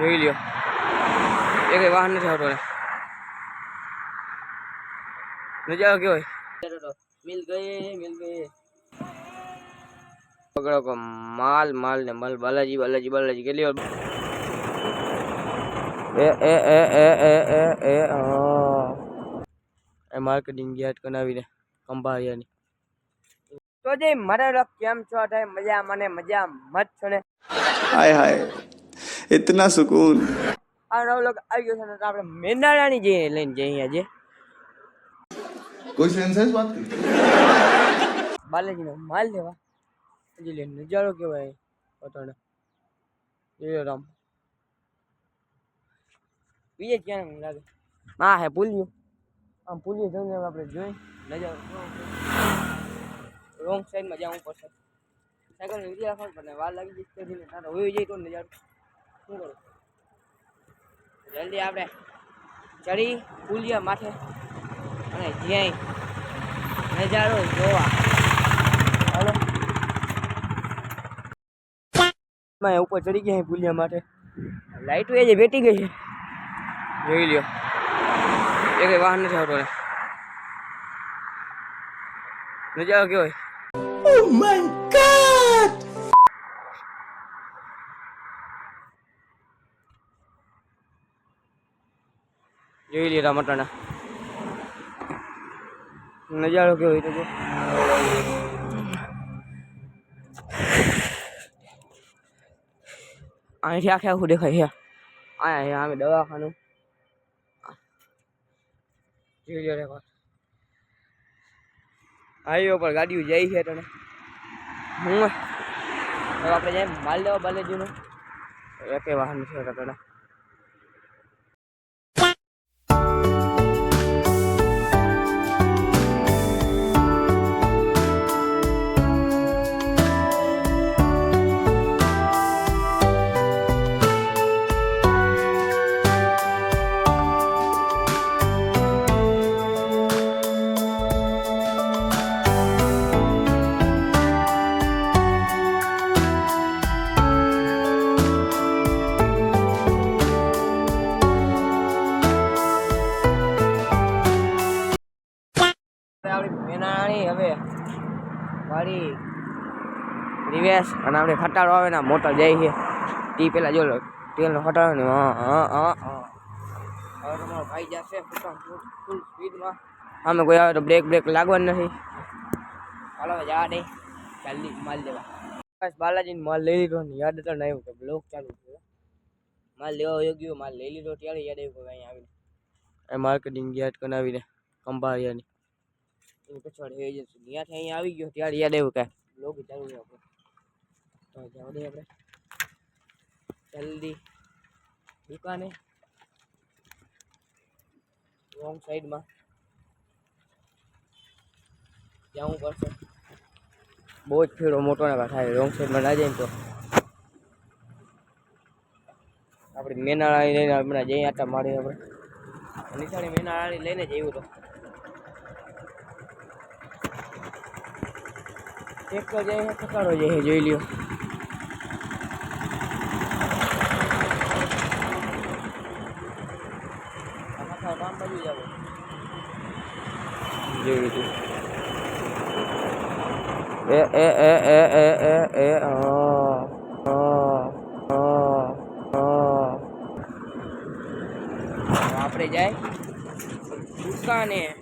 જોઈ લ્યો. એ કઈ વાહન નથી આવતો ને નજારો કેવો મિલ ગયે માલ માલ ને માલ. બાલાજી બાલાજી બાલાજી. કેટલી વાર એ એ એ એ એ એ એ એ માર્કેટિંગ ગેટ કનાવીને કંભાળિયાની તો જે મારા કેમ છો? થાય મજા મને મજા મત છો ને? હાય હાય. ઇતના સુકૂન આ નવ આવી ગયો છે તો આપણે મેંદાળાની જે લઈને જઈએ બાલાજીનો માલ લેવા જે લે નજારો કહેવાય પોતાનો જય રામ બીજે ક્યાં લાગે હા હે પુલિયું આમ પુલિયું જઈને આપણે જોઈ નજારો રોંગ સાઈડમાં જવું પડશે સાયકલ નીકળી રાખવાનું પણ વાર લાગી હોય જાય તો નજારો શું કરું જલ્દી આપણે ચડી પુલિયા માથે અને જ્યાંય નજારો જોવા. હાલો. ઉપર ચડી ગયા ભૂલ્યા માટે લાઈટો એ જે બેટી ગઈ છે. જોઈ લ્યો. એ કઈ વાહન નથી આવતો ને. નજારો કેવો હોય જોઈ લીધા મટાણા નજારો કેવો હોય તો અહીંથી આખે આખું દેખાય છે. અહીંયા અમે દવાખાનું. જોઈ લો રેકોર્ડ. હાઈવે પર ગાડીઓ જાય છે તને. હું આપણે જાય માલ લેવા બાલેજીનો. એકે વાહન છે તને. મારી રિવેશ અને આપણે ખટાડો આવે ને મોટર જાય છે. તે પેલા જો તેલનો ખટાડો ને, હા તમારો ભાઈ જશે સ્પીડમાં અમે કોઈ આવે તો બ્રેક બ્રેક લાગવાનું નથી. ચાલો જવા દે. જલ્દી માલ લેવા. બસ બાલાજીને માલ લઈ લીધો ને, યાદ તો ને આવ્યું કે બ્લોક ચાલુ થયો. માલ લેવા યોગ્ય ગયો, માલ લઈ લીધો, ત્યારે યાદ આવ્યું કે અહીંયા આવીને. માર્કેટિંગ યાદ કરાવીને કંભારિયાની એની પછવાડ હે છે ત્યાંથી અહીંયા આવી ગયો, ત્યારે યાદ આવ્યું કે લોગ ચાલુ છે આપણે. તો જવા દઈએ આપણે. જલ્દી. દુકાને. રોંગ સાઈડમાં. જવું પડશે. બહુ જ ફેરો મોટો ને થાય રોંગ સાઈડમાં ના જાય તો. આપણે મેનાળાની લઈને હમણાં જઈએ આટા મારી આપણે. નિશાળી મેનાળાની લઈને જ આવ્યું તો. એક જાય છે ખટારો જાય છે જોઈ લ્યો. કામ બાજુ જોઈ લીધું એ એ એ એ એ એ એ આપણે જાય દુકાને.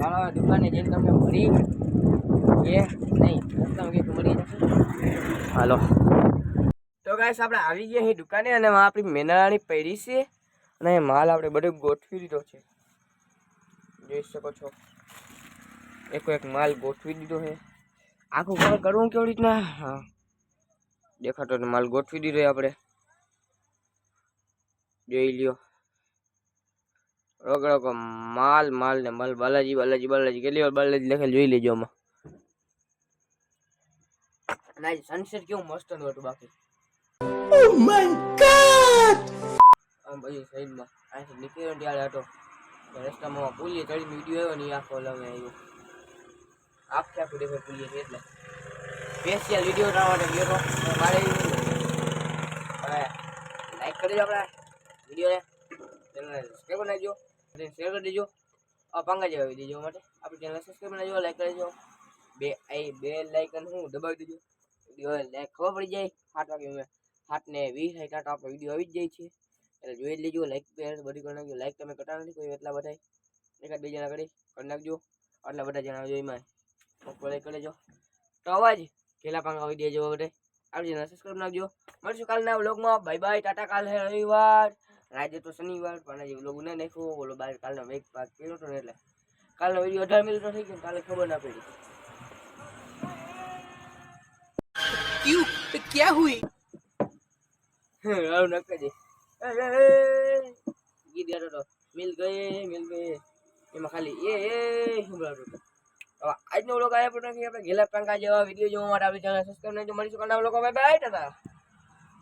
ચાલો દુકાને જઈને તમને મળી એ નહીં? તમે કંઈક મળી જશે હાલો. તો ગાઈસ આપણે આવી ગયા અહીં દુકાને અને એમાં આપણી મેનાળાની પૈડી છે અને માલ આપણે બધું ગોઠવી દીધો છે. જોઈ શકો છો. એક એક માલ ગોઠવી દીધો છે. આખું ઘર કરવું કેવી રીતના? હા. દેખાતો માલ ગોઠવી દીધો આપણે. જોઈ લ્યો. રોકડો રોક માલ માલ ને માલ બાલાજી બાલાજી બાલાજી. કેટલી વાર બાલાજી લખેલ જોઈ લેજો આમાં. ના આજે સનસેટ કેવું મસ્તનું હતું બાકી. આમ બધી સાઈડમાં આથી નીકળ્યો ને ત્યારે હતો. રસ્તામાં પુલીએ ચડીને વીડિયો આવ્યો ને આખો લમે આવ્યો. આખે આખું દેખાય પુલીએ એટલે. સ્પેશિયલ વીડિયો બનાવવા માટે ગયો તો. મારે લાઈક કરી દો આપણા વિડીયોને ચેનલને સબસ્ક્રાઈબ કરી નાખજો. શેર કરી દેજો. પાંગા જેવા દેજો માટે. આપણી ચેનલ સબસ્ક્રાઈબ કરી જો લાઈક કરી દેજો. બે આઈ, બે લાઇકન હું દબાવી દેજો. વીડિયો લાઈક ખબર પડી જાય. સાત વાગે અમે સાત ને વીસ સાઠ આઠ વીડિયો આવી જ જાય છે. એટલે જોઈ જ લેજો લાઈક બધી કરી નાખજો. લાઈક તમે કરતા નથી, કોઈ એટલા બધા એકાદ બે જણા કરી કરી નાખજો. આટલા બધા જણાવજો એમાં લાઈક કરી લેજો તો અવાજ પેલા પાંગા વીડિયો જોવા માટે. આપણી ચેનલ સબસ્ક્રાઈબ નાખજો મળશું કાલના બ્લોગમાં બાય બાય ટાટા કાલ રવિવાર. આજે તો શનિવાર પણ આજે વ્લોગ ના નાખ્યો. બોલો બાર કાલનો એક ભાગ કર્યો હતો ને એટલે કાલનો વીડિયો અઢાર મિનિટનો થઈ ગયો કાલે ખબર ના પડી. ક્યું તો ક્યાં હુઈ? આવું નક્કી દે. ગીત ગાતો તો મિલ ગયે મિલ ગયે. એમાં ખાલી એ એ સંભળાતો હતો. આજનો વ્લોગ આવ્યા પણ નથી. આપણે ઘેલા પાંકા જેવા વીડિયો જોવા માટે આપણે ચેનલ સબસ્ક્રાઈબ નહીં તો મળીશું કાલના વ્લોગમાં બાય બાય ટાટા.